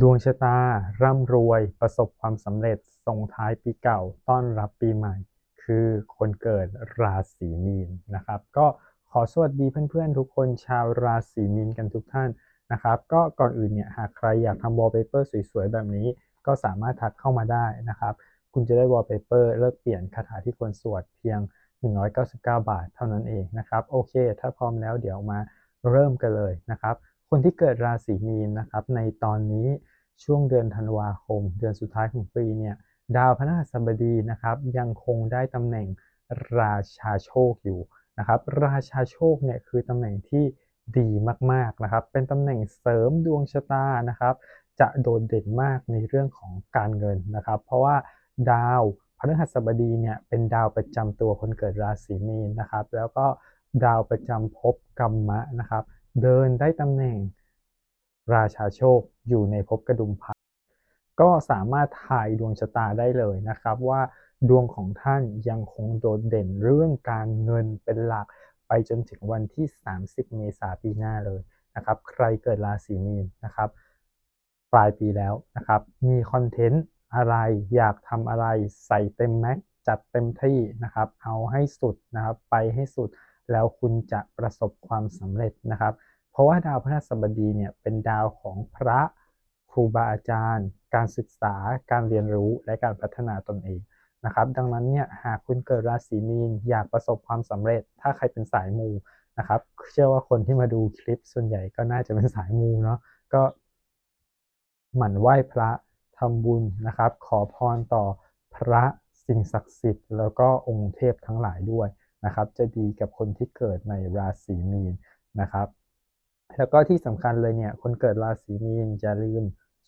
ดวงชะตา ร่ำรวย ประสบความสำเร็จส่งท้ายปีเก่าต้อนรับปีใหม่ คือคนเกิดราศีมีนนะครับ ก็ขอสวัสดีเพื่อนๆ ทุกคนชาวราศีมีนกันทุกท่านนะครับ ก็ก่อนอื่นเนี่ยหากใครอยากทำวอลเปเปอร์สวยๆ แบบนี้ ก็สามารถทักเข้ามาได้นะครับ คุณจะได้วอลเปเปอร์เลิกเปลี่ยนคาถาที่ควรสวดเพียง 199 บาทเท่านั้นเองนะครับ โอเค ถ้าพร้อมแล้วเดี๋ยวมาเริ่มกันเลยนะครับคนที่เกิดราศีมีนนะครับในตอนนี้ ช่วงเดือนธันวาคม เดือนสุดท้ายของปีเนี่ยดาวพฤหัสบดีนะครับยังคงได้ตำแหน่งราชาโชคอยู่นะครับราชาโชคเนี่ยคือตำแหน่งที่ดีมากๆนะครับ เป็นตำแหน่งเสริมดวงชะตานะครับ จะโดดเด่นมากในเรื่องของการเงินนะครับ เพราะว่าดาวพฤหัสบดีเนี่ยเป็นดาวประจำตัวคนเกิดราศีมีนนะครับ แล้วก็ดาวประจำภพกรรมะนะครับ เดินได้ตำแหน่ง ราชาโชคอยู่ในภพกระดุมพระก็สามารถถ่ายดวงชะตาได้เลยนะครับ ว่าดวงของท่านยังคงโดดเด่นเรื่องการเงินเป็นหลักไปจนถึงวันที่ 30 เมษายนปีหน้าเลยนะครับ ใครเกิดราศีมีนนะครับ ปลายปีแล้วนะครับ มีคอนเทนต์อะไรอยากทำอะไรใส่เต็มแม็กจัดเต็มที่นะครับ เอาให้สุดนะครับ ไปให้สุดแล้วคุณจะประสบความสำเร็จนะครับ ราะว่าดาวพฤหัสบดีเนี่ยเป็นดาวของพระครูบาอาจารย์ การศึกษา การเรียนรู้และการพัฒนาตนเองนะครับ ดังนั้นเนี่ยหากคุณเกิดราศีมีนอยากประสบความสำเร็จ ถ้าใครเป็นสายมูนะครับ เชื่อว่าคนที่มาดูคลิปส่วนใหญ่ก็น่าจะเป็นสายมูเนาะก็หมั่นไหว้พระทำบุญนะครับ ขอพรต่อพระสิ่งศักดิ์สิทธิ์ แล้วก็องค์เทพทั้งหลายด้วยนะครับ จะดีกับคนที่เกิดในราศีมีนนะครับ แล้วก็ที่สำคัญเลยเนี่ย คนเกิดราศีมีนอย่าลืม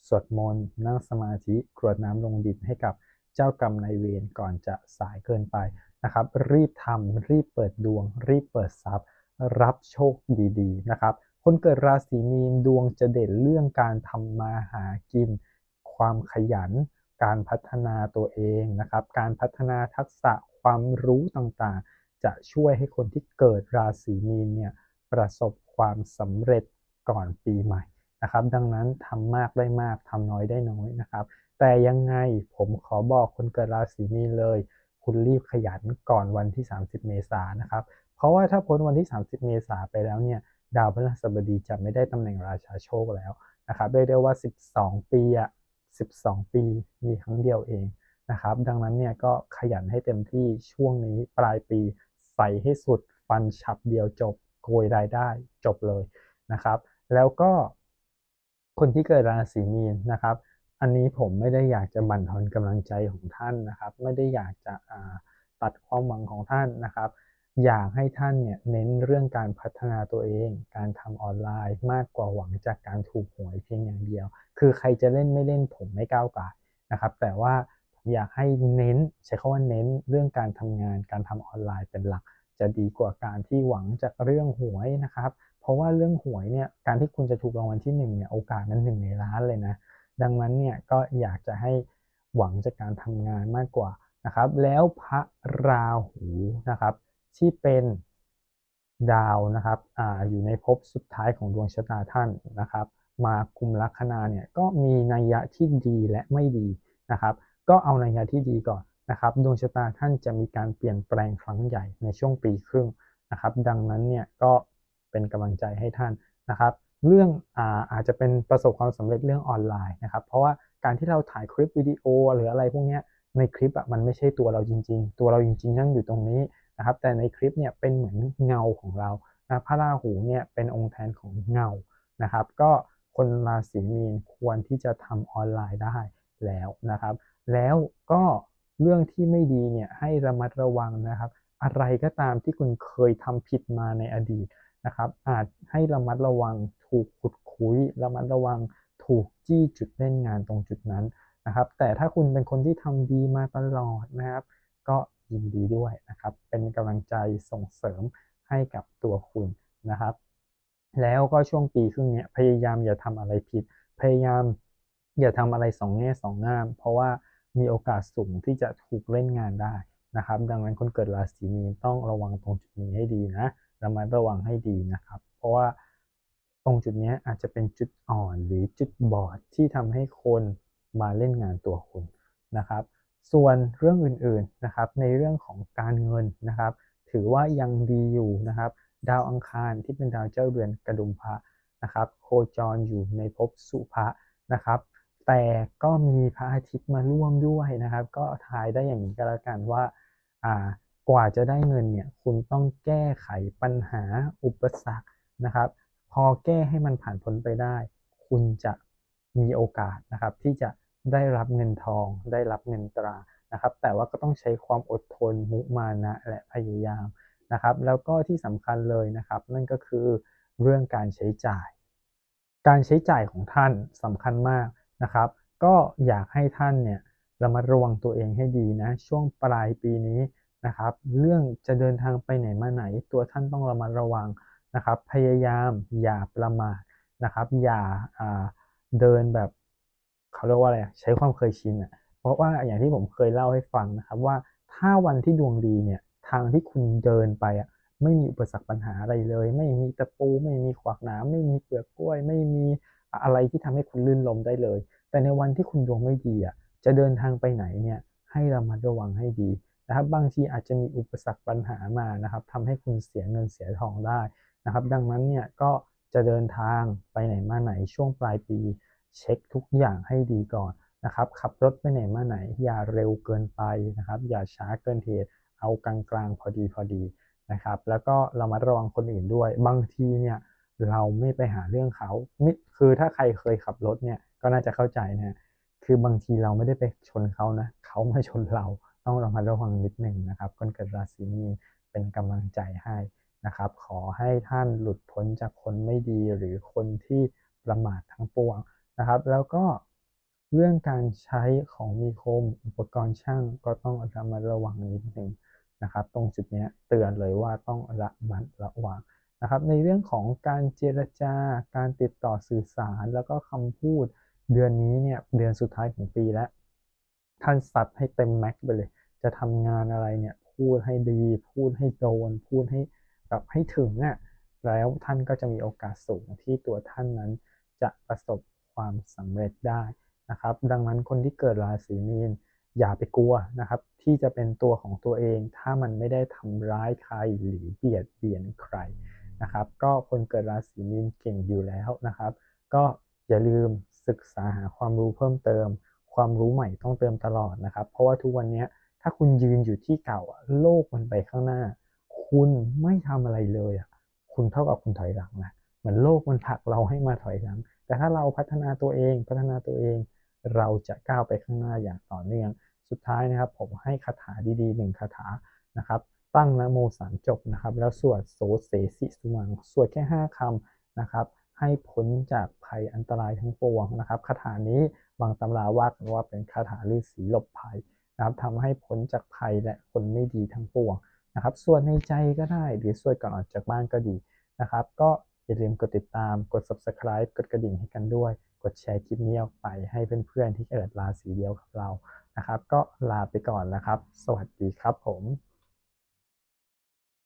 สวดมนต์นั่งสมาธิกรวดน้ำลงดินให้กับเจ้ากรรมนายเวรก่อนจะสายเกินไปนะครับ รีบทำรีบเปิดดวง รีบเปิดทรัพย์ รับโชคดีๆนะครับ คนเกิดราศีมีนดวงจะเด่นเรื่องการทำมาหากิน ความขยัน การพัฒนาตัวเองนะครับ การพัฒนาทักษะความรู้ต่างๆ จะช่วยให้คนที่เกิดราศีมีนเนี่ยประสบ ความสำเร็จก่อนปีใหม่นะครับ ดังนั้นทำมากได้มากทำน้อยได้น้อยนะครับ แต่ยังไงผมขอบอกคนเกิดราศีมีนเลย คุณรีบขยันก่อนวันที่ 30 เมษายนนะครับ เพราะว่าถ้าพ้นวันที่ 30 เมษายนไปแล้วเนี่ยดาวพฤหัสบดีจะไม่ได้ตำแหน่งราชาโชคแล้วนะครับเรียกได้ว่า 12 ปีอะ12 ปีมีครั้งเดียวเองนะครับ ดังนั้นเนี่ยก็ขยันให้เต็มที่ช่วงนี้ปลายปีใส่ให้สุดฟันฉับเดียวจบ โกยรายได้จบเลยนะครับ แล้วก็คนที่เกิดราศีมีนนะครับ อันนี้ผมไม่ได้อยากจะบั่นทอนกำลังใจของท่านนะครับ ไม่ได้อยากจะตัดความหวังของท่านนะครับ อยากให้ท่านเนี่ยเน้นเรื่องการพัฒนาตัวเอง การทำออนไลน์มากกว่าหวังจากการถูกหวยเพียงอย่างเดียว คือใครจะเล่นไม่เล่นผมไม่ก้าวไก่นะครับ แต่ว่าอยากให้เน้นใช้คำว่าเน้นเรื่องการทำงานการทำออนไลน์เป็นหลัก จะดีกว่าการที่หวังจากเรื่องหวยนะครับ เพราะว่าเรื่องหวยเนี่ยการที่คุณจะถูกรางวัลที่1เนี่ยโอกาสมันหนึ่งในล้านเลยนะดังนั้นเนี่ยก็อยากจะให้หวังจากการทำงานมากกว่านะครับ แล้วพระราหูนะครับที่เป็นดาวนะครับออยู่ในภพสุดท้ายของดวงชะตาท่านนะครับ มากุมลัคนาเนี่ยก็มีนัยยะที่ดีและไม่ดีนะครับ ก็เอาในยาที่ดีก่อน นะครับดวงชะตาท่านจะมีการเปลี่ยนแปลงครั้งใหญ่ในช่วงปีครึ่งนะครับ ดังนั้นเนี่ยก็เป็นกำลังใจให้ท่านนะครับ เรื่องอาอาจจะเป็นประสบความสำเร็จเรื่องออนไลน์นะครับ เพราะว่าการที่เราถ่ายคลิปวิดีโอหรืออะไรพวกนี้ในคลิปอะมันไม่ใช่ตัวเราจริง ๆ ตัวเราจริง ๆ นั่งอยู่ตรงนี้นะครับ แต่ในคลิปเนี่ยเป็นเหมือนเงาของเรานะพระราหูเนี่ยเป็นองค์แทนของเงานะครับ ก็คนราศีมีนควรที่จะทำออนไลน์ได้แล้วนะครับ แล้วก็ เรื่องที่ไม่ดีเนี่ยให้ระมัดระวังนะครับ อะไรก็ตามที่คุณเคยทำผิดมาในอดีตนะครับ อาจให้ระมัดระวังถูกขุดคุยระมัดระวังถูกจี้จุดเล่นงานตรงจุดนั้นนะครับ แต่ถ้าคุณเป็นคนที่ทำดีมาตลอดนะครับ ก็ยินดีด้วยนะครับ เป็นกำลังใจส่งเสริมให้กับตัวคุณนะครับ แล้วก็ช่วงปีครึ่งนี้พยายามอย่าทำอะไรผิด พยายามอย่าทำอะไรสองแง่สองงาม เพราะว่า มีโอกาสสูงที่จะถูกเล่นงานได้นะครับ ดังนั้นคนเกิดราศีมีนต้องระวังตรงจุดนี้ให้ดีนะระมัดระวังให้ดีนะครับ เพราะว่าตรงจุดนี้อาจจะเป็นจุดอ่อนหรือจุดบอดที่ทำให้คนมาเล่นงานตัวคุณนะครับ ส่วนเรื่องอื่นๆนะครับ ในเรื่องของการเงินนะครับ ถือว่ายังดีอยู่นะครับ ดาวอังคารที่เป็นดาวเจ้าเรือนกระดุมพระนะครับ โคจรอยู่ในภพสุภะนะครับ แต่ก็มีพระอาทิตย์มาร่วมด้วยนะครับ ก็ทายได้อย่างนี้ก็แล้วกันว่าอ่ากว่าจะได้เงินเนี่ยคุณต้องแก้ไขปัญหาอุปสรรคนะครับ พอแก้ให้มันผ่านพ้นไปได้ คุณจะมีโอกาสนะครับที่จะได้รับเงินทอง ได้รับเงินตรานะครับ แต่ว่าก็ต้องใช้ความอดทนมุมานะและพยายามนะครับ แล้วก็ที่สำคัญเลยนะครับ นั่นก็คือเรื่องการใช้จ่าย การใช้จ่ายของท่านสำคัญมาก นะครับ ก็อยากให้ท่านเนี่ยระมัดระวังตัวเองให้ดีนะ ช่วงปลายปีนี้นะครับ เรื่องจะเดินทางไปไหนมาไหน ตัวท่านต้องระมัดระวังนะครับ พยายามอย่าประมาทนะครับ อย่าเดินแบบเขาเรียกว่าอะไรใช้ความเคยชินอะเพราะว่าอย่างที่ผมเคยเล่าให้ฟังนะครับว่าถ้าวันที่ดวงดีเนี่ยทางที่คุณเดินไปอะไม่มีอุปสรรคปัญหาอะไรเลย ไม่มีตะปู ไม่มีขวากหนามไม่มีเปลือกกล้วย ไม่มี อะไรที่ทำให้คุณลื่นลมได้เลย แต่ในวันที่คุณดวงไม่ดีอะจะเดินทางไปไหนเนี่ยให้ระมัดระวังให้ดีนะครับบางทีอาจจะมีอุปสรรคปัญหามานะครับทำให้คุณเสียเงินเสียทองได้นะครับ ดังนั้นเนี่ยก็จะเดินทางไปไหนมาไหนช่วงปลายปี เช็คทุกอย่างให้ดีก่อนนะครับขับรถไปไหนมาไหน อย่าเร็วเกินไปนะครับ อย่าช้าเกินเหตุเอากลางๆพอดีพอดีนะครับ แล้วก็เรามาระวังคนอื่นด้วย บางทีเนี่ย เราไม่ไปหาเรื่องเขาคือถ้าใครเคยขับรถเนี่ยก็น่าจะเข้าใจนะคือบางทีเราไม่ได้ไปชนเขานะเขามาชนเราต้องระมัดระวังนิดหนึ่งนะครับคนเกิดราศีมีนเป็นกำลังใจให้นะครับ ขอให้ท่านหลุดพ้นจากคนไม่ดีหรือคนที่ประมาททั้งปวงนะครับ แล้วก็เรื่องการใช้ของมีคมอุปกรณ์ช่างก็ต้องระมัดระวังนิดหนึ่งนะครับ ตรงจุดนี้เตือนเลยว่าต้องระมัดระวัง นะครับในเรื่องของการเจรจาการติดต่อสื่อสาร แล้วก็คำพูดเดือนนี้เนี่ยเดือนสุดท้ายของปีแล้วท่านสัตให้เต็มแม็กไปเลย จะทำงานอะไรเนี่ยพูดให้ดี พูดให้โดน พูดให้แบบให้ถึงอะแล้วท่านก็จะมีโอกาสสูงที่ตัวท่านนั้นจะประสบความสำเร็จได้นะครับ ดังนั้นคนที่เกิดราศีมีนอย่าไปกลัวนะครับ ที่จะเป็นตัวของตัวเองถ้ามันไม่ได้ทำร้ายใครหรือเบียดเบียนใคร นะครับ ก็คนเกิดราศีมีนเก่งอยู่แล้วนะครับ ก็อย่าลืมศึกษาหาความรู้เพิ่มเติม ความรู้ใหม่ต้องเติมตลอดนะครับ เพราะว่าทุกวันนี้ถ้าคุณยืนอยู่ที่เก่าโลกมันไปข้างหน้า คุณไม่ทำอะไรเลยอะคุณเท่ากับคุณถอยหลังนะเหมือนโลกมันผลักเราให้มาถอยหลัง แต่ถ้าเราพัฒนาตัวเองพัฒนาตัวเอง เราจะก้าวไปข้างหน้าอย่างต่อเนื่อง สุดท้ายนะครับผมให้คาถาดีๆหนึ่งคาถานะครับ ตั้งนะโมสามจบนะครับ แล้วสวดโสเสสิสุวังสวดแค่5คำนะครับ ให้พ้นจากภัยอันตรายทั้งปวงนะครับคาถานี้บางตำราว่ากันว่าเป็นคาถาฤาษีหลบภัยนะครับทำให้พ้นจากภัยและคนไม่ดีทั้งปวงนะครับสวนในใจก็ได้หรือสวนก่อนออกจากบ้านก็ดีนะครับ ก็อย่าลืมกดติดตามกด subscribe กดกระดิ่งให้กันด้วย กดแชร์คลิปนี้ออกไปให้เพื่อนๆที่เกิดราศีเดียวกับเรานะครับ ก็ลาไปก่อนนะครับ สวัสดีครับผม